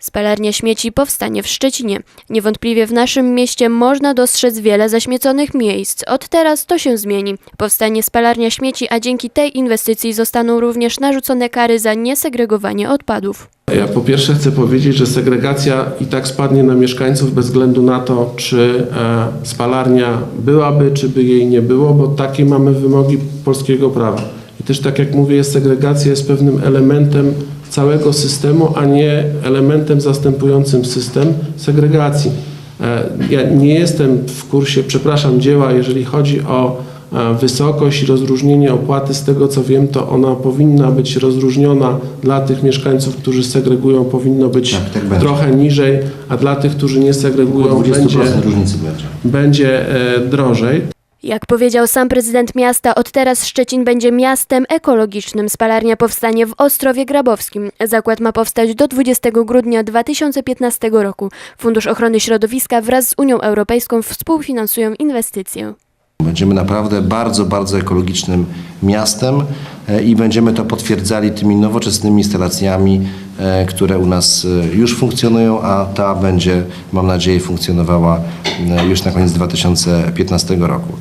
Spalarnia śmieci powstanie w Szczecinie. Niewątpliwie w naszym mieście można dostrzec wiele zaśmieconych miejsc. Od teraz to się zmieni. Powstanie spalarnia śmieci, a dzięki tej inwestycji zostaną również narzucone kary za niesegregowanie odpadów. Ja po pierwsze chcę powiedzieć, że segregacja i tak spadnie na mieszkańców bez względu na to, czy e, spalarnia byłaby, czy by jej nie było, bo takie mamy wymogi polskiego prawa. Też tak jak mówię, jest segregacja jest pewnym elementem całego systemu, a nie elementem zastępującym system segregacji. E, ja nie jestem w kursie, przepraszam, dzieła, jeżeli chodzi o e, wysokość i rozróżnienie opłaty. Z tego co wiem, to ona powinna być rozróżniona dla tych mieszkańców, którzy segregują, powinno być Tak, tak trochę niżej, a dla tych, którzy nie segregują, Około 20% będzie, różnicy będzie. będzie e, drożej. Jak powiedział sam prezydent miasta, od teraz Szczecin będzie miastem ekologicznym. Spalarnia powstanie w Ostrowie Grabowskim. Zakład ma powstać do 20 grudnia 2015 roku. Fundusz Ochrony Środowiska wraz z Unią Europejską współfinansują inwestycję. Będziemy naprawdę bardzo, bardzo ekologicznym miastem e, i będziemy to potwierdzali tymi nowoczesnymi instalacjami, e, które u nas e, już funkcjonują, a ta będzie, mam nadzieję, funkcjonowała już na koniec 2015 roku.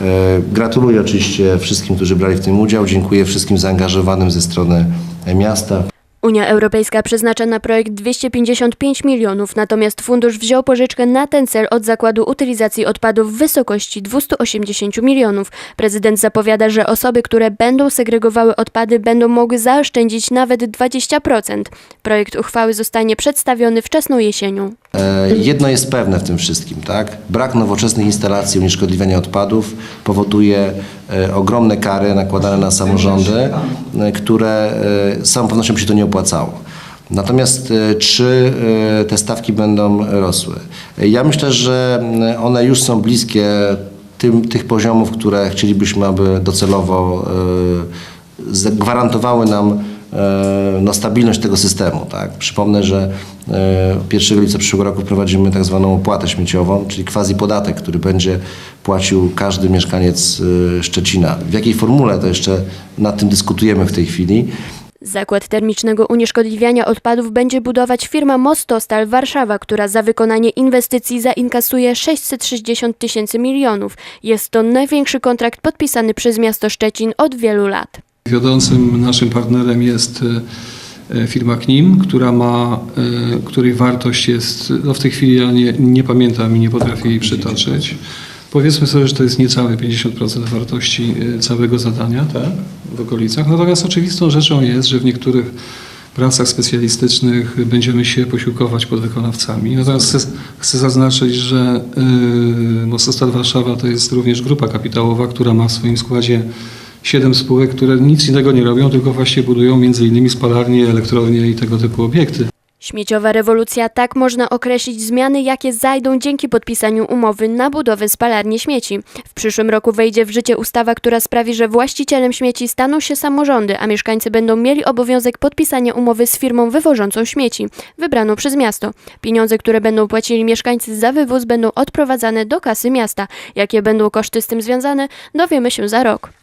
E, Gratuluję oczywiście wszystkim, którzy brali w tym udział. Dziękuję wszystkim zaangażowanym ze strony miasta. Unia Europejska przeznacza na projekt 255 milionów, natomiast fundusz wziął pożyczkę na ten cel od Zakładu Utylizacji Odpadów w wysokości 280 milionów. Prezydent zapowiada, że osoby, które będą segregowały odpady, będą mogły zaoszczędzić nawet 20%. Projekt uchwały zostanie przedstawiony wczesną jesienią. E, Jedno jest pewne w tym wszystkim, tak? Brak nowoczesnych instalacji unieszkodliwiania odpadów powoduje ogromne kary nakładane na samorządy, e, które e, z całą pewnością się to nie opłacało. Natomiast e, czy e, te stawki będą rosły? E, Ja myślę, że one już są bliskie tym, tych poziomów, które chcielibyśmy, aby docelowo e, zagwarantowały nam e, no, stabilność tego systemu. Tak? Przypomnę, że e, 1 lipca przyszłego roku wprowadzimy tak zwaną opłatę śmieciową, czyli quasi podatek, który będzie płacił każdy mieszkaniec e, Szczecina. W jakiej formule to jeszcze nad tym dyskutujemy w tej chwili. Zakład termicznego unieszkodliwiania odpadów będzie budować firma Mostostal Warszawa, która za wykonanie inwestycji zainkasuje 660 tysięcy milionów. Jest to największy kontrakt podpisany przez miasto Szczecin od wielu lat. Wiodącym naszym partnerem jest e, firma KNIM, która ma, e, której wartość jest, no w tej chwili ja nie, nie pamiętam i nie potrafię jej przytoczyć. Powiedzmy sobie, że to jest niecałe 50% wartości e, całego zadania tak, w okolicach. Natomiast oczywistą rzeczą jest, że w niektórych pracach specjalistycznych będziemy się posiłkować podwykonawcami. Natomiast chcę, chcę zaznaczyć, że yy, Warszawa to jest również grupa kapitałowa, która ma w swoim składzie siedem spółek, które nic innego nie robią, tylko właśnie budują innymi spalarnie, elektrownie i tego typu obiekty. Śmieciowa rewolucja tak można określić zmiany, jakie zajdą dzięki podpisaniu umowy na budowę spalarni śmieci. W przyszłym roku wejdzie w życie ustawa, która sprawi, że właścicielem śmieci staną się samorządy, a mieszkańcy będą mieli obowiązek podpisania umowy z firmą wywożącą śmieci, wybraną przez miasto. Pieniądze, które będą płacili mieszkańcy za wywóz, będą odprowadzane do kasy miasta. Jakie będą koszty z tym związane, dowiemy się za rok.